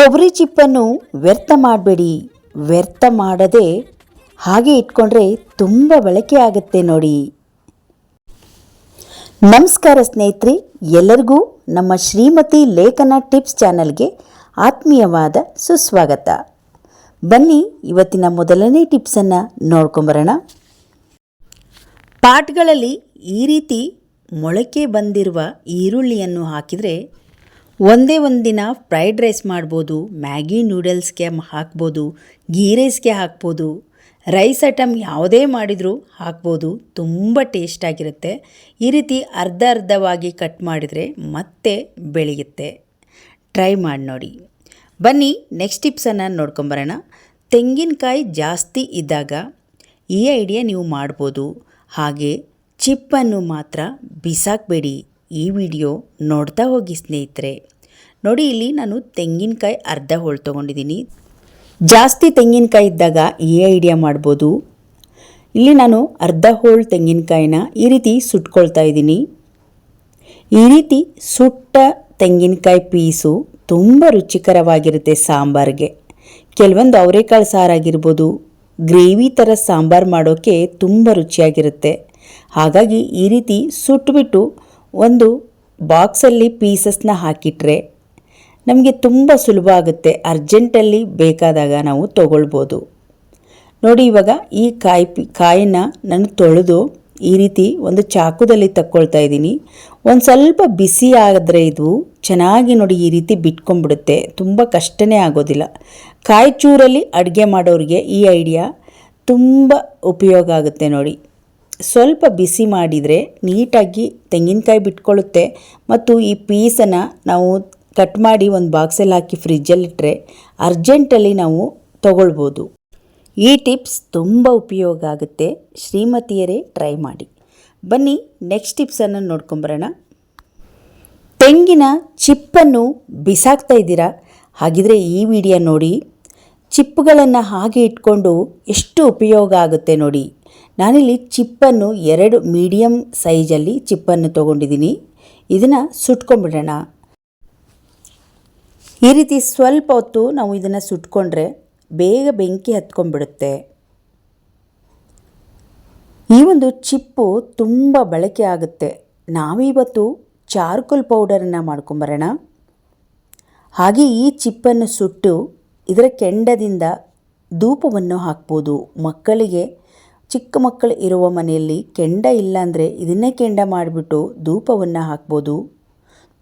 ಕೊಬ್ಬರಿ ಚಿಪ್ಪನ್ನು ವ್ಯರ್ಥ ಮಾಡಬೇಡಿ. ವ್ಯರ್ಥ ಮಾಡದೆ ಹಾಗೆ ಇಟ್ಕೊಂಡ್ರೆ ತುಂಬ ಬಳಕೆ ಆಗುತ್ತೆ ನೋಡಿ. ನಮಸ್ಕಾರ ಸ್ನೇಹಿತರೆ, ಎಲ್ಲರಿಗೂ ನಮ್ಮ ಶ್ರೀಮತಿ ಲೇಖನ ಟಿಪ್ಸ್ ಚಾನಲ್ಗೆ ಆತ್ಮೀಯವಾದ ಸುಸ್ವಾಗತ. ಬನ್ನಿ, ಇವತ್ತಿನ ಮೊದಲನೇ ಟಿಪ್ಸನ್ನು ನೋಡ್ಕೊಂಬರೋಣ ಪಾಟ್ಗಳಲ್ಲಿ ಈ ರೀತಿ ಮೊಳಕೆ ಬಂದಿರುವ ಈರುಳ್ಳಿಯನ್ನು ಹಾಕಿದರೆ ಒಂದೇ ಒಂದಿನ ಫ್ರೈಡ್ ರೈಸ್ ಮಾಡ್ಬೋದು, ಮ್ಯಾಗಿ ನೂಡಲ್ಸ್ಗೆ ಹಾಕ್ಬೋದು ಗೀ ರೈಸ್ಗೆ ಹಾಕ್ಬೋದು. ರೈಸ್ ಐಟಮ್ ಯಾವುದೇ ಮಾಡಿದರೂ ಹಾಕ್ಬೋದು, ತುಂಬ ಟೇಸ್ಟಾಗಿರುತ್ತೆ ಈ ರೀತಿ ಅರ್ಧ ಅರ್ಧವಾಗಿ ಕಟ್ ಮಾಡಿದರೆ ಮತ್ತೆ ಬೆಳೆಯುತ್ತೆ. ಟ್ರೈ ಮಾಡಿ ನೋಡಿ. ಬನ್ನಿ ನೆಕ್ಸ್ಟ್ ಟಿಪ್ಸನ್ನು ನೋಡ್ಕೊಂಬರೋಣ. ತೆಂಗಿನಕಾಯಿ ಜಾಸ್ತಿ ಇದ್ದಾಗ ಈ ಐಡಿಯಾ ನೀವು ಮಾಡ್ಬೋದು. ಹಾಗೆ ಚಿಪ್ಪನ್ನು ಮಾತ್ರ ಬಿಸಾಕಬೇಡಿ. ಈ ವಿಡಿಯೋ ನೋಡ್ತಾ ಹೋಗಿ ಸ್ನೇಹಿತರೆ. ನೋಡಿ, ಇಲ್ಲಿ ನಾನು ತೆಂಗಿನಕಾಯಿ ಅರ್ಧ ಹೋಳು ತೊಗೊಂಡಿದ್ದೀನಿ. ಜಾಸ್ತಿ ತೆಂಗಿನಕಾಯಿ ಇದ್ದಾಗ ಈ ಐಡಿಯಾ ಮಾಡ್ಬೋದು. ಇಲ್ಲಿ ನಾನು ಅರ್ಧ ಹೋಳು ತೆಂಗಿನಕಾಯಿನ ಈ ರೀತಿ ಸುಟ್ಕೊಳ್ತಾ ಇದ್ದೀನಿ. ಈ ರೀತಿ ಸುಟ್ಟ ತೆಂಗಿನಕಾಯಿ ಪೀಸು ತುಂಬ ರುಚಿಕರವಾಗಿರುತ್ತೆ ಸಾಂಬಾರಿಗೆ. ಕೆಲವೊಂದು ಅವರೆಕಾಳು ಸಾರಾಗಿರ್ಬೋದು. ಗ್ರೇವಿ ಥರ ಸಾಂಬಾರು ಮಾಡೋಕ್ಕೆ ತುಂಬ ರುಚಿಯಾಗಿರುತ್ತೆ. ಹಾಗಾಗಿ ಈ ರೀತಿ ಸುಟ್ಬಿಟ್ಟು ಒಂದು ಬಾಕ್ಸಲ್ಲಿ ಪೀಸಸ್ನ ಹಾಕಿಟ್ರೆ ನಮಗೆ ತುಂಬ ಸುಲಭ ಆಗುತ್ತೆ. ಅರ್ಜೆಂಟಲ್ಲಿ ಬೇಕಾದಾಗ ನಾವು ತಗೊಳ್ಬೋದು. ನೋಡಿ ಇವಾಗ ಈ ಕಾಯಿ ಕಾಯಿನ ನಾನು ತೊಳೆದು ಈ ರೀತಿ ಒಂದು ಚಾಕುದಲ್ಲಿ ತಕ್ಕೊಳ್ತಾ ಇದ್ದೀನಿ. ಒಂದು ಸ್ವಲ್ಪ ಬಿಸಿ ಆದರೆ ಇದು ಚೆನ್ನಾಗಿ ನೋಡಿ ಈ ರೀತಿ ಬಿಟ್ಕೊಂಡ್ಬಿಡುತ್ತೆ. ತುಂಬ ಕಷ್ಟನೇ ಆಗೋದಿಲ್ಲ. ಕಾಯಿ ಚೂರಲ್ಲಿ ಅಡುಗೆ ಮಾಡೋರಿಗೆ ಈ ಐಡಿಯಾ ತುಂಬ ಉಪಯೋಗ ಆಗುತ್ತೆ ನೋಡಿ. ಸ್ವಲ್ಪ ಬಿಸಿ ಮಾಡಿದರೆ ನೀಟಾಗಿ ತೆಂಗಿನಕಾಯಿ ಬಿಟ್ಕೊಳ್ಳುತ್ತೆ. ಮತ್ತು ಈ ಪೀಸನ್ನು ನಾವು ಕಟ್ ಮಾಡಿ ಒಂದು ಬಾಕ್ಸಲ್ಲಿ ಹಾಕಿ ಫ್ರಿಜ್ಜಲ್ಲಿಟ್ಟರೆ ಅರ್ಜೆಂಟಲ್ಲಿ ನಾವು ತಗೊಳ್ಬೋದು. ಈ ಟಿಪ್ಸ್ ತುಂಬ ಉಪಯೋಗ ಆಗುತ್ತೆ. ಶ್ರೀಮತಿಯರೇ ಟ್ರೈ ಮಾಡಿ. ಬನ್ನಿ ನೆಕ್ಸ್ಟ್ ಟಿಪ್ಸನ್ನು ನೋಡ್ಕೊಂಬರೋಣ. ತೆಂಗಿನ ಚಿಪ್ಪನ್ನು ಬಿಸಾಕ್ತಾ ಇದ್ದೀರಾ? ಹಾಗಿದ್ರೆ ಈ ವಿಡಿಯೋ ನೋಡಿ. ಚಿಪ್ಪುಗಳನ್ನು ಹಾಗೆ ಇಟ್ಕೊಂಡು ಎಷ್ಟು ಉಪಯೋಗ ಆಗುತ್ತೆ ನೋಡಿ. ನಾನಿಲ್ಲಿ ಚಿಪ್ಪನ್ನು ಎರಡು ಮೀಡಿಯಮ್ ಸೈಜಲ್ಲಿ ಚಿಪ್ಪನ್ನು ತೊಗೊಂಡಿದ್ದೀನಿ. ಇದನ್ನು ಸುಟ್ಕೊಂಡ್ಬಿಡೋಣ. ಈ ರೀತಿ ಸ್ವಲ್ಪ ಹೊತ್ತು ನಾವು ಇದನ್ನು ಸುಟ್ಕೊಂಡ್ರೆ ಬೇಗ ಬೆಂಕಿ ಹತ್ಕೊಂಡ್ಬಿಡುತ್ತೆ. ಈ ಒಂದು ಚಿಪ್ಪು ತುಂಬ ಬಳಕೆ ಆಗುತ್ತೆ. ನಾವಿವತ್ತು ಚಾರ್ಕೋಲ್ ಪೌಡರನ್ನು ಮಾಡ್ಕೊಂಬರೋಣ. ಹಾಗೆ ಈ ಚಿಪ್ಪನ್ನು ಸುಟ್ಟು ಇದರ ಕೆಂಡದಿಂದ ಧೂಪವನ್ನು ಹಾಕ್ಬೋದು. ಮಕ್ಕಳಿಗೆ, ಚಿಕ್ಕ ಮಕ್ಕಳು ಇರುವ ಮನೆಯಲ್ಲಿ ಕೆಂಡ ಇಲ್ಲಾಂದರೆ ಇದನ್ನೇ ಕೆಂಡ ಮಾಡಿಬಿಟ್ಟು ಧೂಪವನ್ನು ಹಾಕ್ಬೋದು.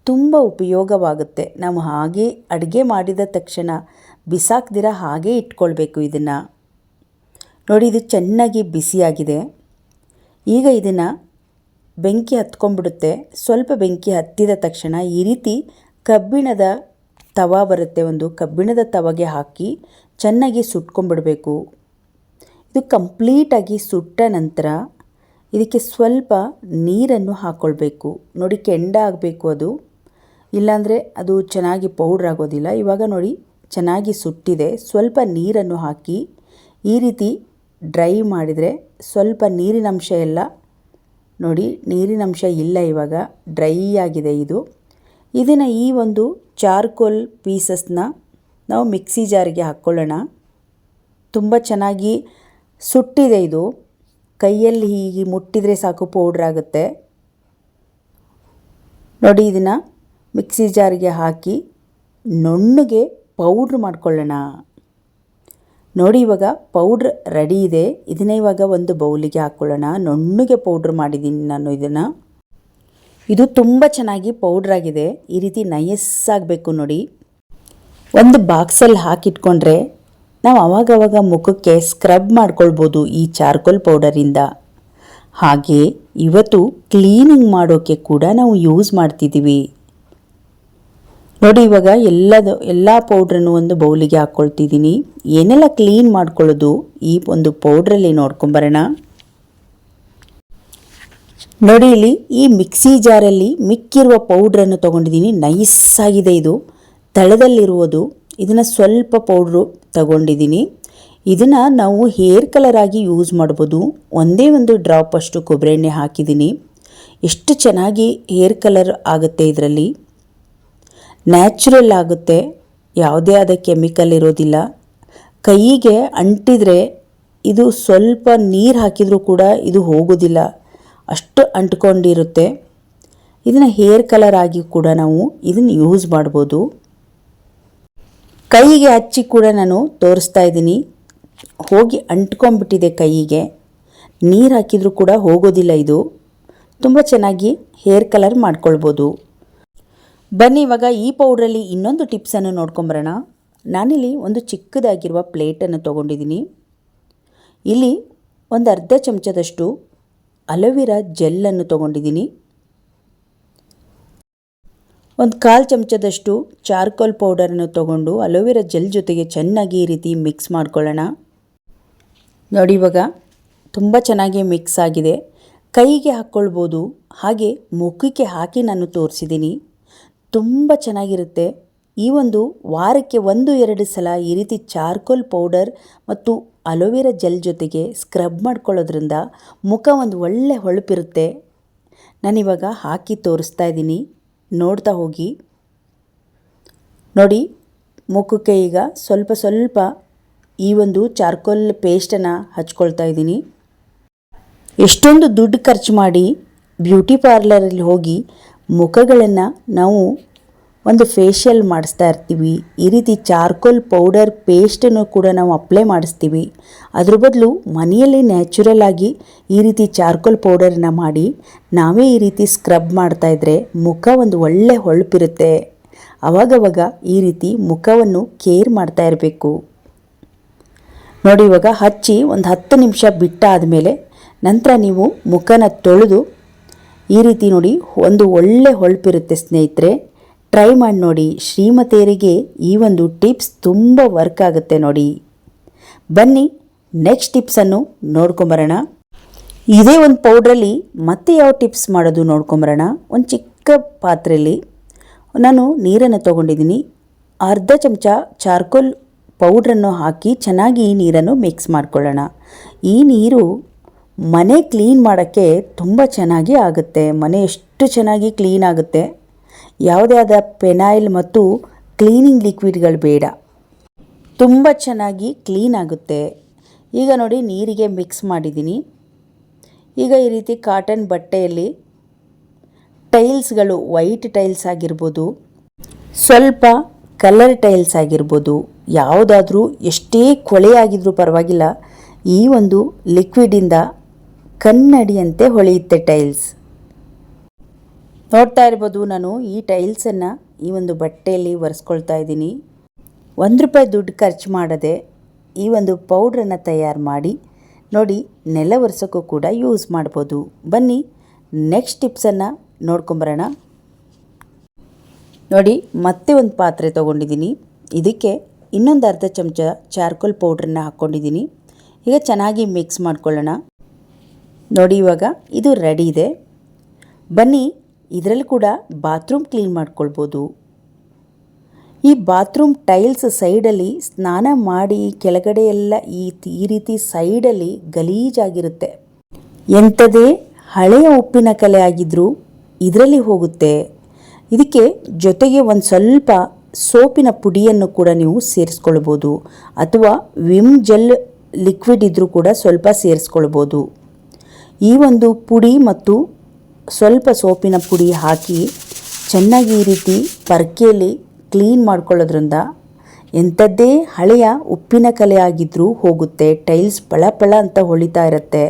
ತುಂಬ ಉಪಯೋಗವಾಗುತ್ತೆ. ನಾವು ಹಾಗೆ ಅಡುಗೆ ಮಾಡಿದ ತಕ್ಷಣ ಬಿಸಾಕ್ದಿರ ಹಾಗೆ ಇಟ್ಕೊಳ್ಬೇಕು ಇದನ್ನು. ನೋಡಿ, ಇದು ಚೆನ್ನಾಗಿ ಬಿಸಿಯಾಗಿದೆ. ಈಗ ಇದನ್ನು ಬೆಂಕಿ ಹತ್ಕೊಂಡ್ಬಿಡುತ್ತೆ. ಸ್ವಲ್ಪ ಬೆಂಕಿ ಹತ್ತಿದ ತಕ್ಷಣ ಈ ರೀತಿ ಕಬ್ಬಿಣದ ತವ ಬರುತ್ತೆ, ಒಂದು ಕಬ್ಬಿಣದ ತವಗೆ ಹಾಕಿ ಚೆನ್ನಾಗಿ ಸುಟ್ಕೊಂಡ್ಬಿಡಬೇಕು. ಇದು ಕಂಪ್ಲೀಟಾಗಿ ಸುಟ್ಟ ನಂತರ ಇದಕ್ಕೆ ಸ್ವಲ್ಪ ನೀರನ್ನು ಹಾಕ್ಕೊಳ್ಬೇಕು ನೋಡಿ ಕೆಂಡ ಆಗಬೇಕು ಅದು. ಇಲ್ಲಾಂದರೆ ಅದು ಚೆನ್ನಾಗಿ ಪೌಡ್ರ್ ಆಗೋದಿಲ್ಲ. ಇವಾಗ ನೋಡಿ, ಚೆನ್ನಾಗಿ ಸುಟ್ಟಿದೆ. ಸ್ವಲ್ಪ ನೀರನ್ನು ಹಾಕಿ, ಈ ರೀತಿ ಡ್ರೈ ಮಾಡಿದರೆ ಸ್ವಲ್ಪ ನೀರಿನಂಶ ಎಲ್ಲ, ನೋಡಿ, ನೀರಿನಂಶ ಇಲ್ಲ ಇವಾಗ. ಡ್ರೈ ಆಗಿದೆ ಇದು. ಇದನ್ನು ಈ ಒಂದು ಚಾರ್ಕೋಲ್ ಪೀಸಸ್ನ ನಾವು ಮಿಕ್ಸಿ ಜಾರಿಗೆ ಹಾಕ್ಕೊಳ್ಳೋಣ ತುಂಬ ಚೆನ್ನಾಗಿ ಸುಟ್ಟಿದೆ ಇದು. ಕೈಯಲ್ಲಿ ಹೀಗೆ ಮುಟ್ಟಿದರೆ ಸಾಕು ಪೌಡ್ರ್ ಆಗುತ್ತೆ. ನೋಡಿ, ಇದನ್ನು ಮಿಕ್ಸಿ ಜಾರಿಗೆ ಹಾಕಿ ನುಣ್ಣಗೆ ಪೌಡ್ರ್ ಮಾಡ್ಕೊಳ್ಳೋಣ. ನೋಡಿ ಇವಾಗ ಪೌಡ್ರ್ ರೆಡಿ ಇದೆ. ಇದನ್ನೇ ಇವಾಗ ಒಂದು ಬೌಲಿಗೆ ಹಾಕ್ಕೊಳ್ಳೋಣ ನುಣ್ಣಗೆ ಪೌಡ್ರ್ ಮಾಡಿದ್ದೀನಿ ನಾನು ಇದನ್ನು. ಇದು ತುಂಬ ಚೆನ್ನಾಗಿ ಪೌಡ್ರ್ ಆಗಿದೆ. ಈ ರೀತಿ ನಯಸ್ಸಾಗಬೇಕು ನೋಡಿ. ಒಂದು ಬಾಕ್ಸಲ್ಲಿ ಹಾಕಿಟ್ಕೊಂಡ್ರೆ ನಾವು ಅವಾಗವಾಗ ಮುಖಕ್ಕೆ ಸ್ಕ್ರಬ್ ಮಾಡ್ಕೊಳ್ಬೋದು ಈ ಚಾರ್ಕೋಲ್ ಪೌಡರಿಂದ. ಹಾಗೆ ಇವತ್ತು ಕ್ಲೀನಿಂಗ್ ಮಾಡೋಕ್ಕೆ ಕೂಡ ನಾವು ಯೂಸ್ ಮಾಡ್ತಿದ್ದೀವಿ. ನೋಡಿ ಇವಾಗ ಎಲ್ಲದು ಎಲ್ಲ ಪೌಡ್ರನ್ನು ಒಂದು ಬೌಲಿಗೆ ಹಾಕ್ಕೊಳ್ತಿದ್ದೀನಿ ಏನೆಲ್ಲ ಕ್ಲೀನ್ ಮಾಡ್ಕೊಳ್ಳೋದು ಈ ಒಂದು ಪೌಡ್ರಲ್ಲಿ ನೋಡ್ಕೊಂಬರೋಣ ನೋಡಿ ಇಲ್ಲಿ ಈ ಮಿಕ್ಸಿ ಜಾರಲ್ಲಿ ಮಿಕ್ಕಿರುವ ಪೌಡ್ರನ್ನು ತೊಗೊಂಡಿದ್ದೀನಿ. ನೈಸ್ ಆಗಿದೆ ಇದು. ತಳದಲ್ಲಿರುವುದು. ಇದನ್ನು ಸ್ವಲ್ಪ ಪೌಡ್ರು ತಗೊಂಡಿದ್ದೀನಿ. ಇದನ್ನು ನಾವು ಹೇರ್ ಕಲರ್ ಆಗಿ ಯೂಸ್ ಮಾಡ್ಬೋದು. ಒಂದೇ ಒಂದು ಡ್ರಾಪ್ ಅಷ್ಟು ಕೊಬ್ಬರಿ ಎಣ್ಣೆ ಹಾಕಿದ್ದೀನಿ. ಎಷ್ಟು ಚೆನ್ನಾಗಿ ಹೇರ್ ಕಲರ್ ಆಗುತ್ತೆ ಇದರಲ್ಲಿ. ನ್ಯಾಚುರಲ್ ಆಗುತ್ತೆ, ಯಾವುದೇ ಆದ ಕೆಮಿಕಲ್ ಇರೋದಿಲ್ಲ. ಕೈಗೆ ಅಂಟಿದರೆ ಇದು ಸ್ವಲ್ಪ ನೀರು ಹಾಕಿದರೂ ಕೂಡ ಇದು ಹೋಗೋದಿಲ್ಲ. ಅಷ್ಟು ಅಂಟ್ಕೊಂಡಿರುತ್ತೆ. ಇದನ್ನು ಹೇರ್ ಕಲರ್ ಆಗಿ ಕೂಡ ನಾವು ಇದನ್ನು ಯೂಸ್ ಮಾಡ್ಬೋದು. ಕೈಗೆ ಹಚ್ಚಿ ಕೂಡ ನಾನು ತೋರಿಸ್ತಾ ಇದ್ದೀನಿ. ಹೋಗಿ ಅಂಟ್ಕೊಂಡ್ಬಿಟ್ಟಿದೆ ಕೈಗೆ. ನೀರು ಹಾಕಿದರೂ ಕೂಡ ಹೋಗೋದಿಲ್ಲ ಇದು. ತುಂಬ ಚೆನ್ನಾಗಿ ಹೇರ್ ಕಲರ್ ಮಾಡ್ಕೊಳ್ಬೋದು. ಬನ್ನಿ, ಇವಾಗ ಈ ಪೌಡ್ರಲ್ಲಿ ಇನ್ನೊಂದು ಟಿಪ್ಸನ್ನು ನೋಡ್ಕೊಂಬರೋಣ. ನಾನಿಲ್ಲಿ ಒಂದು ಚಿಕ್ಕದಾಗಿರುವ ಪ್ಲೇಟನ್ನು ತೊಗೊಂಡಿದ್ದೀನಿ. ಇಲ್ಲಿ ಒಂದು ಅರ್ಧ ಚಮಚದಷ್ಟು ಅಲೋವೆರಾ ಜೆಲ್ಲನ್ನು ತೊಗೊಂಡಿದ್ದೀನಿ. ಒಂದು ಕಾಲು ಚಮಚದಷ್ಟು ಚಾರ್ಕೋಲ್ ಪೌಡರನ್ನು ತೊಗೊಂಡು ಅಲೋವೆರಾ ಜೆಲ್ ಜೊತೆಗೆ ಚೆನ್ನಾಗಿ ಈ ರೀತಿ ಮಿಕ್ಸ್ ಮಾಡ್ಕೊಳ್ಳೋಣ. ನೋಡಿ, ಇವಾಗ ತುಂಬ ಚೆನ್ನಾಗಿ ಮಿಕ್ಸ್ ಆಗಿದೆ. ಕೈಗೆ ಹಾಕ್ಕೊಳ್ಬೋದು, ಹಾಗೆ ಮುಖಕ್ಕೆ ಹಾಕಿ ನಾನು ತೋರಿಸಿದ್ದೀನಿ. ತುಂಬ ಚೆನ್ನಾಗಿರುತ್ತೆ. ಈ ಒಂದು ವಾರಕ್ಕೆ ಒಂದು, ಎರಡು ಸಲ ಈ ರೀತಿ ಚಾರ್ಕೋಲ್ ಪೌಡರ್ ಮತ್ತು ಅಲೋವೆರಾ ಜೆಲ್ ಜೊತೆಗೆ ಸ್ಕ್ರಬ್ ಮಾಡ್ಕೊಳ್ಳೋದ್ರಿಂದ ಮುಖ ಒಂದು ಒಳ್ಳೆ ಹೊಳಪಿರುತ್ತೆ. ನಾನಿವಾಗ ಹಾಕಿ ತೋರಿಸ್ತಾ ಇದ್ದೀನಿ. ನೋಡ್ತಾ ಹೋಗಿ. ನೋಡಿ, ಮುಖಕ್ಕೆ ಈಗ ಸ್ವಲ್ಪ ಸ್ವಲ್ಪ ಈ ಒಂದು ಚಾರ್ಕೋಲ್ ಪೇಸ್ಟನ್ನು ಹಚ್ಕೊಳ್ತಾ ಇದ್ದೀನಿ. ಎಷ್ಟೊಂದು ದುಡ್ಡು ಖರ್ಚು ಮಾಡಿ ಬ್ಯೂಟಿ ಪಾರ್ಲರಲ್ಲಿ ಹೋಗಿ ಮುಖಗಳನ್ನು ನಾವು ಒಂದು ಫೇಶಿಯಲ್ ಮಾಡಿಸ್ತಾ ಇರ್ತೀವಿ. ಈ ರೀತಿ ಚಾರ್ಕೋಲ್ ಪೌಡರ್ ಪೇಸ್ಟನ್ನು ಕೂಡ ನಾವು ಅಪ್ಲೈ ಮಾಡಿಸ್ತೀವಿ. ಅದ್ರ ಬದಲು ಮನೆಯಲ್ಲಿ ನ್ಯಾಚುರಲ್ ಆಗಿ ಈ ರೀತಿ ಚಾರ್ಕೋಲ್ ಪೌಡರನ್ನ ಮಾಡಿ ನಾವೇ ಈ ರೀತಿ ಸ್ಕ್ರಬ್ ಮಾಡ್ತಾಯಿದ್ರೆ ಮುಖ ಒಂದು ಒಳ್ಳೆ ಹೊಳಪಿರುತ್ತೆ. ಅವಾಗವಾಗ ಈ ರೀತಿ ಮುಖವನ್ನು ಕೇರ್ ಮಾಡ್ತಾ ಇರಬೇಕು. ನೋಡಿ ಇವಾಗ ಹಚ್ಚಿ ಒಂದು ಹತ್ತು ನಿಮಿಷ ಬಿಟ್ಟಾದ ಮೇಲೆ ನಂತರ ನೀವು ಮುಖನ ತೊಳೆದು ಈ ರೀತಿ ನೋಡಿ, ಒಂದು ಒಳ್ಳೆ ಹೊಳಪಿರುತ್ತೆ ಸ್ನೇಹಿತರೆ. ಟ್ರೈ ಮಾಡಿ ನೋಡಿ, ಶ್ರೀಮತಿಯರಿಗೆ ಈ ಒಂದು ಟಿಪ್ಸ್ ತುಂಬ ವರ್ಕ್ ಆಗುತ್ತೆ ನೋಡಿ. ಬನ್ನಿ ನೆಕ್ಸ್ಟ್ ಟಿಪ್ಸನ್ನು ನೋಡ್ಕೊಂಬರೋಣ. ಇದೇ ಒಂದು ಪೌಡ್ರಲ್ಲಿ ಮತ್ತೆ ಯಾವ ಟಿಪ್ಸ್ ಮಾಡೋದು ನೋಡ್ಕೊಂಬರೋಣ. ಒಂದು ಚಿಕ್ಕ ಪಾತ್ರೆಯಲ್ಲಿ ನಾನು ನೀರನ್ನು ತೊಗೊಂಡಿದ್ದೀನಿ. ಅರ್ಧ ಚಮಚ ಚಾರ್ಕೋಲ್ ಪೌಡ್ರನ್ನು ಹಾಕಿ ಚೆನ್ನಾಗಿ ಈ ನೀರನ್ನು ಮಿಕ್ಸ್ ಮಾಡ್ಕೊಳ್ಳೋಣ. ಈ ನೀರು ಮನೆ ಕ್ಲೀನ್ ಮಾಡೋಕ್ಕೆ ತುಂಬ ಚೆನ್ನಾಗಿ ಆಗುತ್ತೆ. ಮನೆ ಎಷ್ಟು ಚೆನ್ನಾಗಿ ಕ್ಲೀನ್ ಆಗುತ್ತೆ. ಯಾವುದೇ ಆದ ಪೆನಾಯಿಲ್ ಮತ್ತು ಕ್ಲೀನಿಂಗ್ ಲಿಕ್ವಿಡ್ಗಳು ಬೇಡ. ತುಂಬ ಚೆನ್ನಾಗಿ ಕ್ಲೀನ್ ಆಗುತ್ತೆ. ಈಗ ನೋಡಿ ನೀರಿಗೆ ಮಿಕ್ಸ್ ಮಾಡಿದ್ದೀನಿ. ಈಗ ಈ ರೀತಿ ಕಾಟನ್ ಬಟ್ಟೆಯಲ್ಲಿ ಟೈಲ್ಸ್ಗಳು ವೈಟ್ ಟೈಲ್ಸ್ ಆಗಿರ್ಬೋದು, ಸ್ವಲ್ಪ ಕಲರ್ ಟೈಲ್ಸ್ ಆಗಿರ್ಬೋದು, ಯಾವುದಾದ್ರೂ ಎಷ್ಟೇ ಕೊಳೆಯಾಗಿದ್ರೂ ಪರವಾಗಿಲ್ಲ, ಈ ಒಂದು ಲಿಕ್ವಿಡಿಂದ ಕನ್ನಡಿಯಂತೆ ಹೊಳೆಯುತ್ತೆ ಟೈಲ್ಸ್. ನೋಡ್ತಾ ಇರ್ಬೋದು ನಾನು ಈ ಟೈಲ್ಸನ್ನು ಈ ಒಂದು ಬಟ್ಟೆಯಲ್ಲಿ ಒರೆಸ್ಕೊಳ್ತಾ ಇದ್ದೀನಿ. ಒಂದು ರೂಪಾಯಿ ದುಡ್ಡು ಖರ್ಚು ಮಾಡದೆ ಈ ಒಂದು ಪೌಡ್ರನ್ನು ತಯಾರು ಮಾಡಿ, ನೋಡಿ ನೆಲ ಒರೆಸೋಕ್ಕೂ ಕೂಡ ಯೂಸ್ ಮಾಡ್ಬೋದು. ಬನ್ನಿ, ನೆಕ್ಸ್ಟ್ ಟಿಪ್ಸನ್ನು ನೋಡ್ಕೊಂಬರೋಣ. ನೋಡಿ, ಮತ್ತೆ ಒಂದು ಪಾತ್ರೆ ತೊಗೊಂಡಿದ್ದೀನಿ. ಇದಕ್ಕೆ ಇನ್ನೊಂದು ಅರ್ಧ ಚಮಚ ಚಾರ್ಕೋಲ್ ಪೌಡ್ರನ್ನ ಹಾಕ್ಕೊಂಡಿದ್ದೀನಿ ಈಗ ಚೆನ್ನಾಗಿ ಮಿಕ್ಸ್ ಮಾಡ್ಕೊಳ್ಳೋಣ. ನೋಡಿ ಇವಾಗ, ಇದು ರೆಡಿ ಇದೆ. ಬನ್ನಿ, ಇದರಲ್ಲಿ ಕೂಡ ಬಾತ್ರೂಮ್ ಕ್ಲೀನ್ ಮಾಡ್ಕೊಳ್ಬೋದು. ಈ ಬಾತ್ರೂಮ್ ಟೈಲ್ಸ್ ಸೈಡಲ್ಲಿ ಸ್ನಾನ ಮಾಡಿ ಕೆಳಗಡೆ ಎಲ್ಲ ಈ ಈ ರೀತಿ ಸೈಡಲ್ಲಿ ಗಲೀಜಾಗಿರುತ್ತೆ. ಎಂಥದೇ ಹಳೆಯ ಉಪ್ಪಿನ ಕಲೆ ಆಗಿದ್ರೂ ಇದರಲ್ಲಿ ಹೋಗುತ್ತೆ. ಇದಕ್ಕೆ ಜೊತೆಗೆ ಒಂದು ಸ್ವಲ್ಪ ಸೋಪಿನ ಪುಡಿಯನ್ನು ಕೂಡ ನೀವು ಸೇರಿಸ್ಕೊಳ್ಬೋದು. ಅಥವಾ ವಿಮ್ ಜೆಲ್ ಲಿಕ್ವಿಡ್ ಇದ್ದರೂ ಕೂಡ ಸ್ವಲ್ಪ ಸೇರಿಸ್ಕೊಳ್ಬೋದು. ಈ ಒಂದು ಪುಡಿ ಮತ್ತು ಸ್ವಲ್ಪ ಸೋಪಿನ ಪುಡಿ ಹಾಕಿ ಚೆನ್ನಾಗಿ ಈ ರೀತಿ ಪರ್ಕೆಯಲ್ಲಿ ಕ್ಲೀನ್ ಮಾಡ್ಕೊಳ್ಳೋದ್ರಿಂದ ಎಂಥದ್ದೇ ಹಳೆಯ ಉಪ್ಪಿನ ಕಲೆ ಆಗಿದ್ರೂ ಹೋಗುತ್ತೆ, ಟೈಲ್ಸ್ ಪಳ ಪಳ ಅಂತ ಹೊಳಿತಾ ಇರುತ್ತೆ.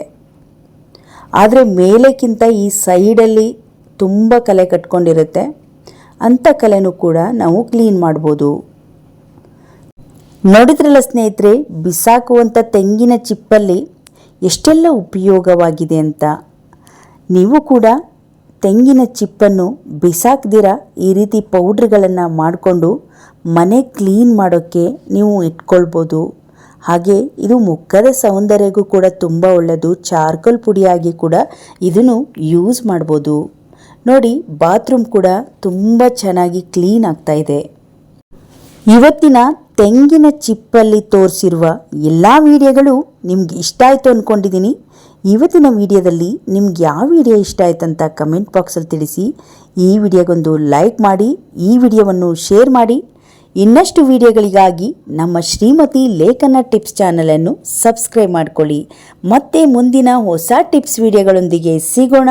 ಆದರೆ ಮೇಲೆಕ್ಕಿಂತ ಈ ಸೈಡಲ್ಲಿ ತುಂಬ ಕಲೆ ಕಟ್ಕೊಂಡಿರುತ್ತೆ. ಅಂಥ ಕಲೆನೂ ಕೂಡ ನಾವು ಕ್ಲೀನ್ ಮಾಡ್ಬೋದು. ನೋಡಿದ್ರಲ್ಲ ಸ್ನೇಹಿತರೆ, ಬಿಸಾಕುವಂಥ ತೆಂಗಿನ ಚಿಪ್ಪಲ್ಲಿ ಎಷ್ಟೆಲ್ಲ ಉಪಯೋಗವಾಗಿದೆ ಅಂತ. ನೀವು ಕೂಡ ತೆಂಗಿನ ಚಿಪ್ಪನ್ನು ಬಿಸಾಕ್ದಿರ? ಈ ರೀತಿ ಪೌಡ್ರ್ಗಳನ್ನು ಮಾಡಿಕೊಂಡು ಮನೆ ಕ್ಲೀನ್ ಮಾಡೋಕ್ಕೆ ನೀವು ಇಟ್ಕೊಳ್ಬೋದು. ಹಾಗೆ ಇದು ಮುಖದ ಸೌಂದರ್ಯಗೂ ಕೂಡ ತುಂಬ ಒಳ್ಳೆಯದು ಚಾರ್ಕೋಲ್ ಪುಡಿಯಾಗಿ ಕೂಡ ಇದನ್ನು ಯೂಸ್ ಮಾಡ್ಬೋದು. ನೋಡಿ, ಬಾತ್ರೂಮ್ ಕೂಡ ತುಂಬ ಚೆನ್ನಾಗಿ ಕ್ಲೀನ್ ಆಗ್ತಾ ಇದೆ. ಇವತ್ತಿನ ತೆಂಗಿನ ಚಿಪ್ಪಲ್ಲಿ ತೋರಿಸಿರುವ ಎಲ್ಲ ವಿಡಿಯೋಗಳು ನಿಮ್ಗೆ ಇಷ್ಟ ಆಯಿತು ಅಂದ್ಕೊಂಡಿದ್ದೀನಿ ಇವತ್ತಿನ ವಿಡಿಯೋದಲ್ಲಿ ನಿಮ್ಗೆ ಯಾವ ವಿಡಿಯೋ ಇಷ್ಟ ಆಯ್ತಂತ ಕಮೆಂಟ್ ಬಾಕ್ಸಲ್ಲಿ ತಿಳಿಸಿ. ಈ ವಿಡಿಯೋಗೊಂದು ಲೈಕ್ ಮಾಡಿ, ಈ ವಿಡಿಯೋವನ್ನು ಶೇರ್ ಮಾಡಿ. ಇನ್ನಷ್ಟು ವಿಡಿಯೋಗಳಿಗಾಗಿ ನಮ್ಮ ಶ್ರೀಮತಿ ಲೇಖನ ಟಿಪ್ಸ್ ಚಾನಲನ್ನು ಸಬ್ಸ್ಕ್ರೈಬ್ ಮಾಡಿಕೊಳ್ಳಿ. ಮತ್ತೆ ಮುಂದಿನ ಹೊಸ ಟಿಪ್ಸ್ ವಿಡಿಯೋಗಳೊಂದಿಗೆ ಸಿಗೋಣ.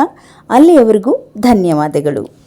ಅಲ್ಲಿಯವರೆಗೂ ಧನ್ಯವಾದಗಳು.